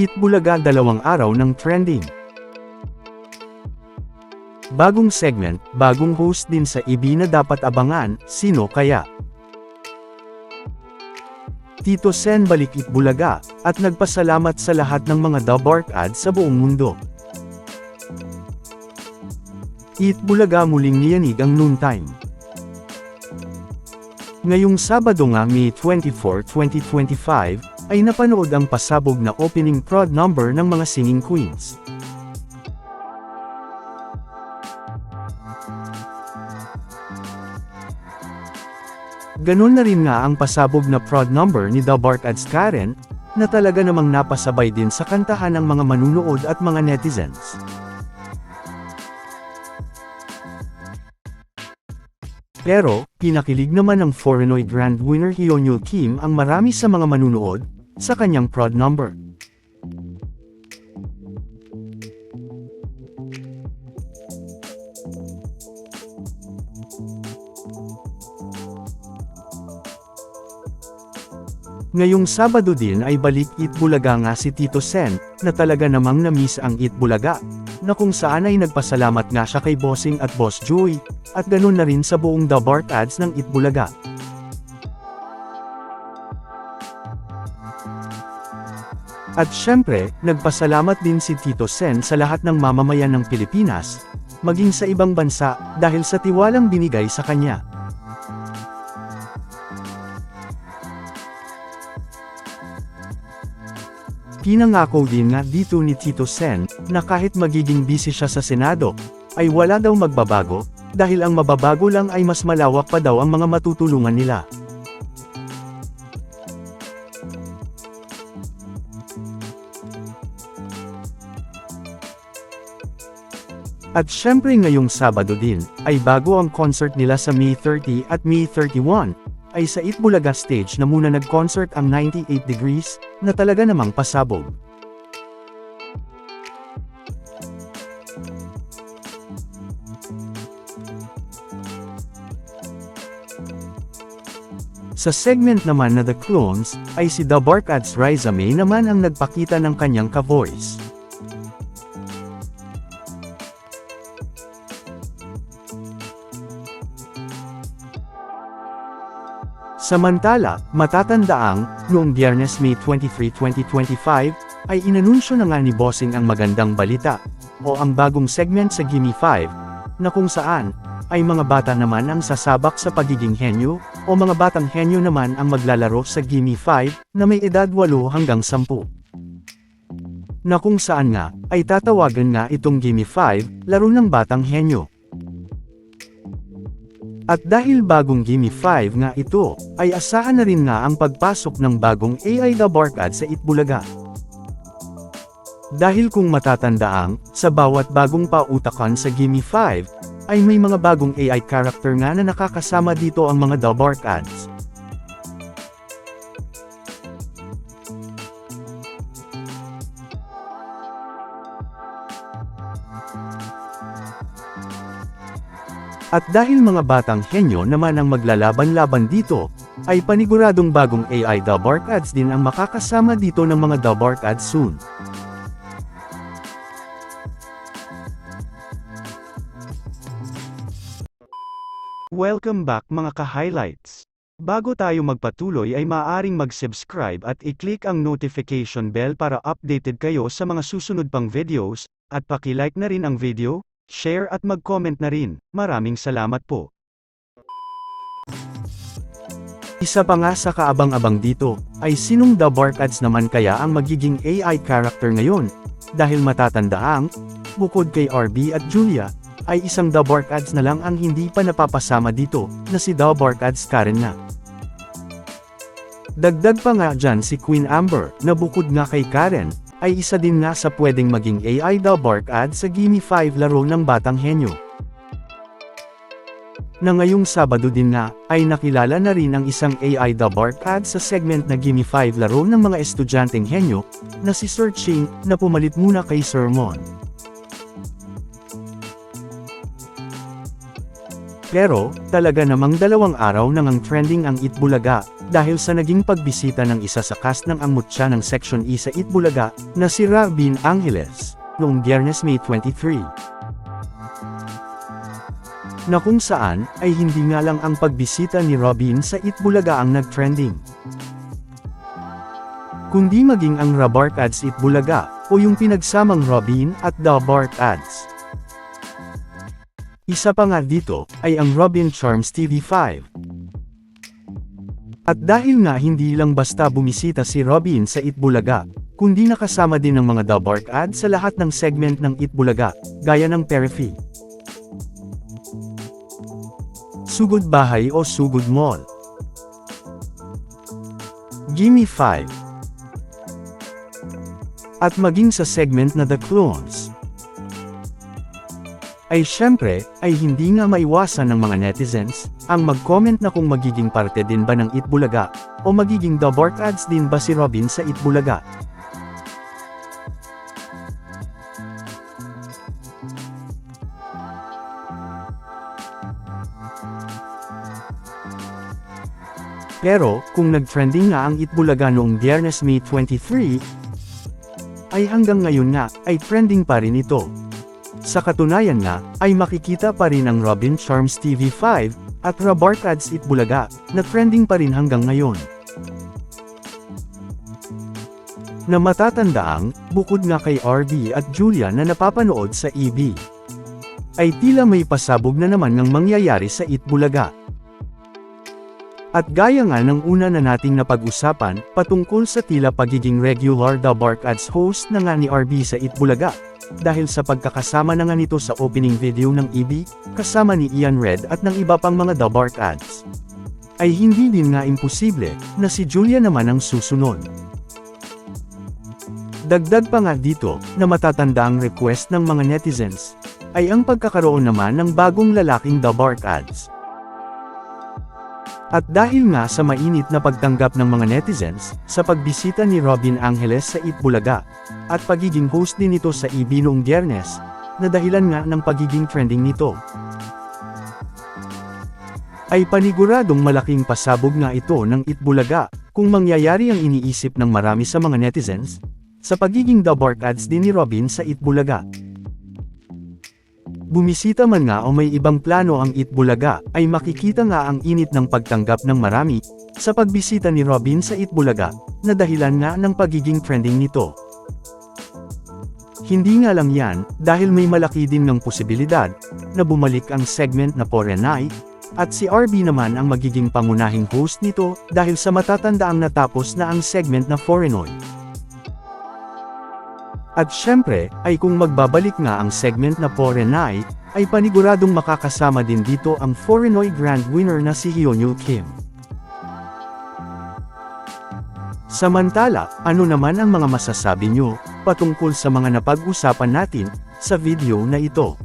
Eat Bulaga dalawang araw ng trending. Bagong segment, bagong host din sa IB na dapat abangan, sino kaya? Tito Sen balik Eat Bulaga, at nagpasalamat sa lahat ng mga Dabark ads sa buong mundo. Eat Bulaga muling niyanig ang noontime. Ngayong Sabado nga May 24, 2025, ay napanood ang pasabog na opening prod number ng mga singing queens. Ganon na rin nga ang pasabog na prod number ni The Bark Ads Karen, na talaga namang napasabay din sa kantahan ng mga manunood at mga netizens. Pero, pinakilig naman ng Foreignoid Grand winner Hyunyu Kim ang marami sa mga manunood, sa kanyang prod number. Ngayong Sabado din ay balik Eat Bulaga nga si Tito Sen, na talaga namang na-miss ang Eat Bulaga, na kung saan ay nagpasalamat nga siya kay Bossing at Boss Joey, at ganun na rin sa buong The Bark ads ng Eat At syempre, nagpasalamat din si Tito Sen sa lahat ng mamamayan ng Pilipinas, maging sa ibang bansa, dahil sa tiwalang binigay sa kanya. Pinangako din nga dito ni Tito Sen, na kahit magiging busy siya sa Senado, ay wala daw magbabago, dahil ang mababago lang ay mas malawak pa daw ang mga matutulungan nila. At syempre ngayong Sabado din, ay bago ang concert nila sa May 30 at May 31, ay sa Itbulaga stage na muna nag-concert ang 98 Degrees, na talaga namang pasabog. Sa segment naman na The Clones, ay si The Bark Ads Riza May naman ang nagpakita ng kanyang ka-voice. Samantala, matatandaang, noong Biyernes May 23, 2025, ay inanunsyo na nga ni Bossing ang magandang balita, o ang bagong segment sa Gimme 5, na kung saan, ay mga bata naman ang sasabak sa pagiging henyo, o mga batang henyo naman ang maglalaro sa Gimme 5, na may edad 8 hanggang 10. Na kung saan nga, ay tatawagan nga itong Gimme 5, laro ng batang henyo. At dahil bagong Gimme 5 nga ito, ay asahan na rin nga ang pagpasok ng bagong AI The Barkad sa Itbulaga. Dahil kung matatandaang, sa bawat bagong pautakan sa Gimme 5, ay may mga bagong AI character nga na nakakasama dito ang mga The Barkads. At dahil mga batang henyo naman ang maglalaban-laban dito, ay paniguradong bagong AI The Bark Ads din ang makakasama dito ng mga The Bark Ads soon. Welcome back mga ka-highlights. Bago tayo magpatuloy ay maaaring mag-subscribe at i-click ang notification bell para updated kayo sa mga susunod pang videos, at paki-like na rin ang video, share at mag-comment na rin. Maraming salamat po. Isa pa nga sa kaabang-abang dito, ay sinong The Bark Ads naman kaya ang magiging AI character ngayon? Dahil matatandaang, bukod kay RB at Julia, ay isang The Bark Ads na lang ang hindi pa napapasama dito, na si The Bark Ads Karen na. Dagdag pa nga dyan si Queen Amber, na bukod nga kay Karen, ay isa din nga sa pwedeng maging AI The Ads sa Gimme 5 laro ng Batang Henyo. Na ngayong Sabado din nga, ay nakilala na rin ang isang AI The Ads sa segment na Gimme 5 laro ng mga estudyanteng henyo, na si Sir Ching, na pumalit muna kay Sir Mon. Pero, talaga namang dalawang araw nang ang trending ang Itbulaga, dahil sa naging pagbisita ng isa sa cast ng Ang Mutya ng Section E sa Itbulaga, na si Rabin Angeles, noong Biyernes May 23. Na kung saan, ay hindi nga lang ang pagbisita ni Robin sa Itbulaga ang nag-trending. Kundi maging ang Rabark Ads Itbulaga, o yung pinagsamang Robin at The Bark Ads. Isa pa nga dito, ay ang Robin Charms TV5. At dahil nga hindi lang basta bumisita si Robin sa Itbulaga, kundi nakasama din ng mga The Bark Ads sa lahat ng segment ng Itbulaga, gaya ng Perifi. Sugod Bahay o Sugod Mall. Gimme 5 at maging sa segment na The Clones. Ay syempre, ay hindi nga maiwasan ng mga netizens, ang mag-comment na kung magiging parte din ba ng Itbulaga, o magiging Bark Ads din ba si Robin sa Itbulaga. Pero, kung nag-trending nga ang Itbulaga noong Biyernes May 23, ay hanggang ngayon nga, ay trending pa rin ito. Sa katunayan nga, ay makikita pa rin ang Robin Charms TV5, at Rabarkads Itbulaga, na trending pa rin hanggang ngayon. Na matatandaang, bukod nga kay RD at Julia na napapanood sa EB, ay tila may pasabog na naman ng mangyayari sa Itbulaga. At gaya nga ng una na nating napag-usapan, patungkol sa tila pagiging regular The Bark Ads host na nga ni RB sa Itbulaga, dahil sa pagkakasama na nga nito sa opening video ng EB, kasama ni Ian Red at ng iba pang mga The Bark Ads. Ay hindi din nga imposible, na si Julia naman ang susunod. Dagdag pa nga dito, na matatanda ang request ng mga netizens, ay ang pagkakaroon naman ng bagong lalaking The Bark Ads. At dahil nga sa mainit na pagtanggap ng mga netizens, sa pagbisita ni Robin Angeles sa Itbulaga, at pagiging host din ito sa EB noong Biyernes, na dahilan nga ng pagiging trending nito. Ay paniguradong malaking pasabog nga ito ng Itbulaga, kung mangyayari ang iniisip ng marami sa mga netizens, sa pagiging The Ads din ni Robin sa Itbulaga. Bumisita man nga o may ibang plano ang Itbulaga, ay makikita nga ang init ng pagtanggap ng marami, sa pagbisita ni Robin sa Itbulaga, na dahilan nga ng pagiging trending nito. Hindi nga lang yan, dahil may malaki din ng posibilidad, na bumalik ang segment na Porenay, at si RB naman ang magiging pangunahing host nito, dahil sa matatandaang natapos na ang segment na Forenoid. At syempre, ay kung magbabalik nga ang segment na Porenay, ay paniguradong makakasama din dito ang Forenoy Grand Winner na si Hyunyu Kim. Samantala, ano naman ang mga masasabi nyo, patungkol sa mga napag-usapan natin, sa video na ito?